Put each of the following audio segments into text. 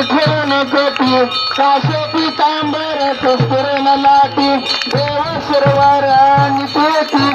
विखरून कोटी काशोपी तांबर कस्तुरण लाटी देव सरवर आणि तेती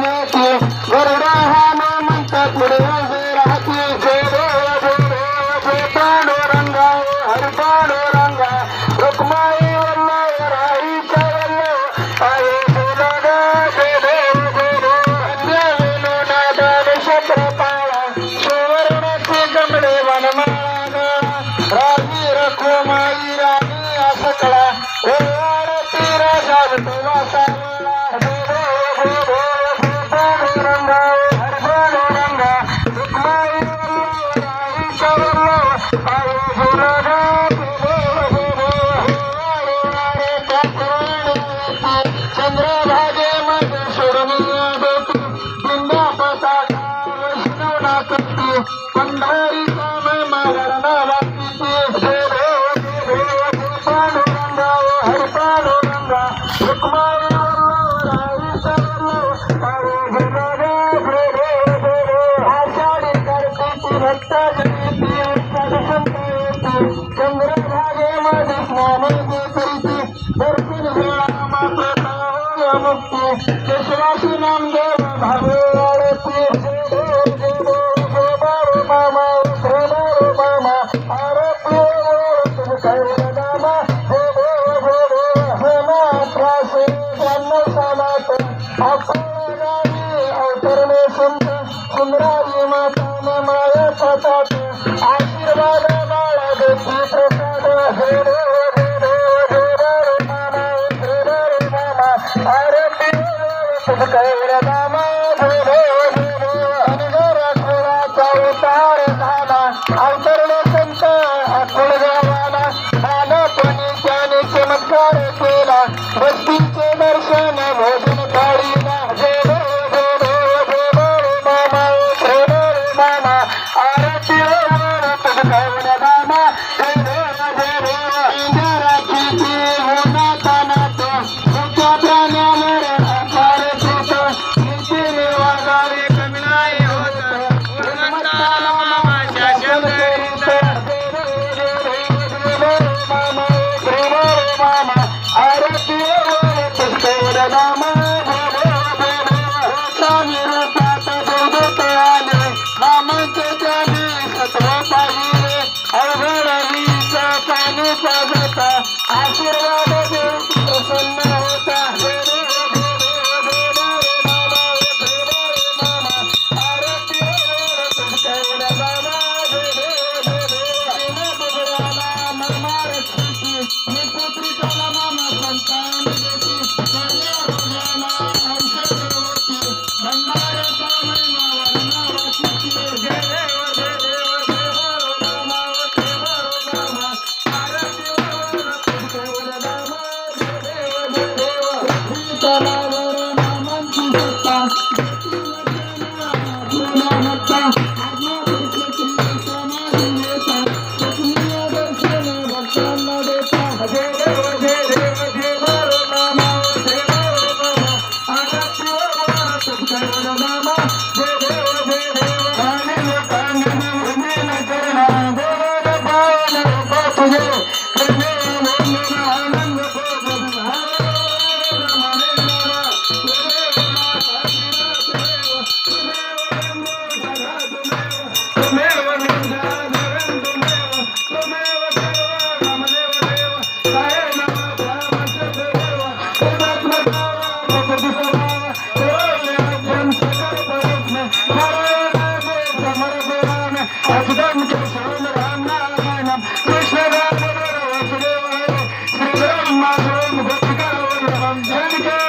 I'm gonna go.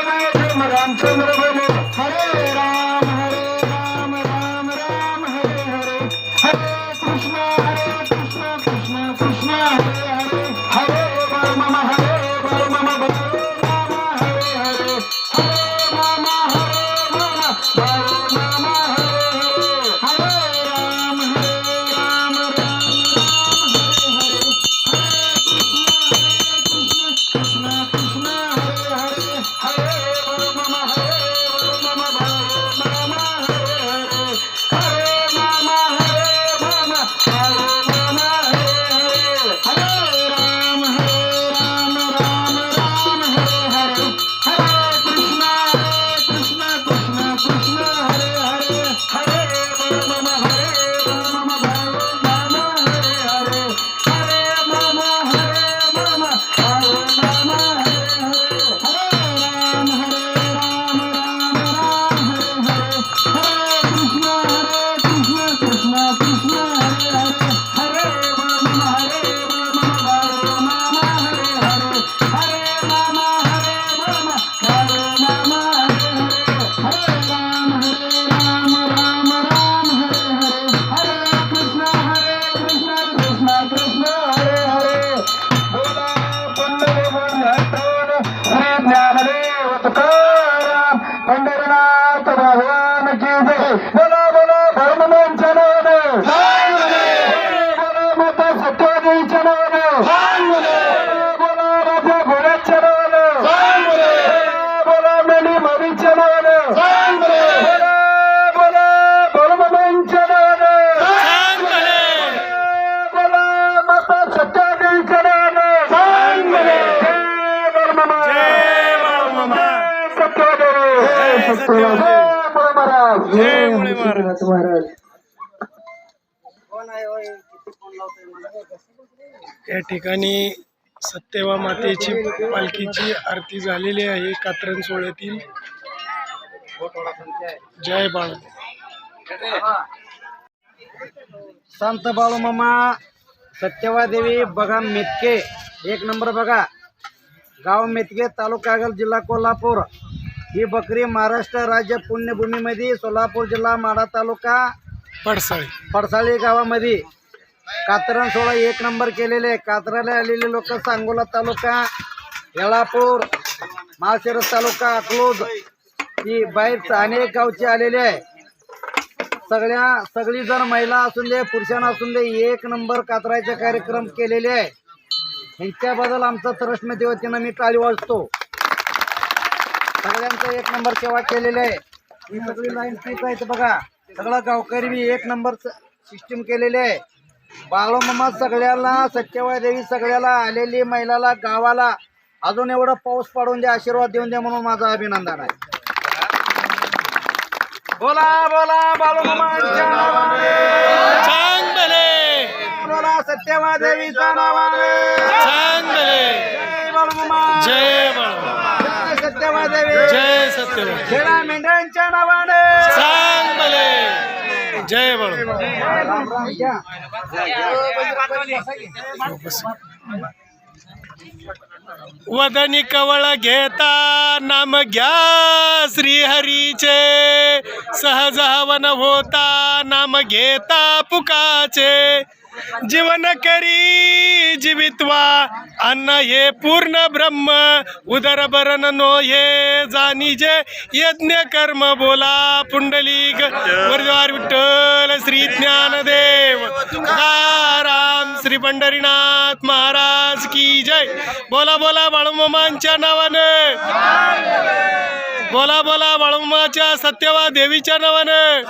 या ठिकाणी सत्यवा मातेची पालखीची आरती झालेली आहे कात्रण सोहळ्यातील. जय बाळ. संत बाळूमामा सत्यवादेवी बघा मेतके. एक नंबर बघा. गाव मेतके तालुका जिल्हा कोल्हापूर. ही बकरी महाराष्ट्र राज्य पुण्यभूमीमध्ये सोलापूर जिल्हा माढा तालुका पडसाळी. पडसाळी गावामध्ये. कातरण सोळा एक नंबर केलेले कातराला आलेले लोक सांगोला तालुका येळापूर माळशिरस तालुका अकलूज ही बाहेर अनेक गावचे आलेले आहे. सगळ्या सगळी जण महिला असून दे पुरुषांना असून दे एक नंबर कातरायचे कार्यक्रम केलेले आहे. ह्यांच्याबद्दल आमचा सरस्मती वतीनं मी टाळी वाजतो. सगळ्यांचं एक नंबर सेवा केलेले आहे. ही सगळी लाईन तीच आहे बघा. सगळा गावकरी मी एक नंबर सिस्टीम केलेली आहे. बाळूमामा सगळ्याला सत्यवाय देवी सगळ्याला आलेली महिलाला गावाला अजून एवढा पाऊस पाडून द्या आशीर्वाद देऊन द्या म्हणून माझं अभिनंदन आहे. बोला बोला बाळूमामांच्या नावाने. बोला सत्यवा देवीच्या नावाने चांगले जय बाळूमामा जय बाळ जय सत्यवा देवी जय खेळा मेंढ्यांच्या नावाने. जय बाळ राम राम घ्या. वदनी कवळ घेता नाम घ्या श्रीहरीचे. सहज हवन होता नाम घेता पुकाचे. जीवन करी जीवित्वा अन्न हे पूर्ण ब्रह्म उदर बरन नो हे जाणीजे यज्ञ कर्म बोला पुंडलिक वरद्वार विठ्ठल श्री ज्ञानदेव. राम श्री पंढरीनाथ महाराज की जय. बोला बोला बाळूमामांच्या नावानं. बोला बोला बाळूमामाच्या सत्यवा देवीच्या नावानं.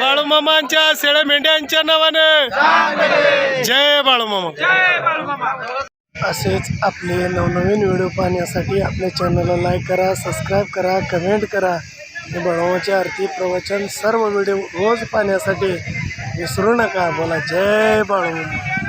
बाळूमामांच्या शेळे मेंढ्यांच्या नावानं. जय बाळूमामा. असेच आपले नवनवीन व्हिडिओ पाहण्यासाठी आपल्या चॅनलला लाईक करा सबस्क्राईब करा कमेंट करा. आणि बळवाचे आरती प्रवचन सर्व व्हिडिओ रोज पाहण्यासाठी विसरू नका. बोला जय बाळूमामा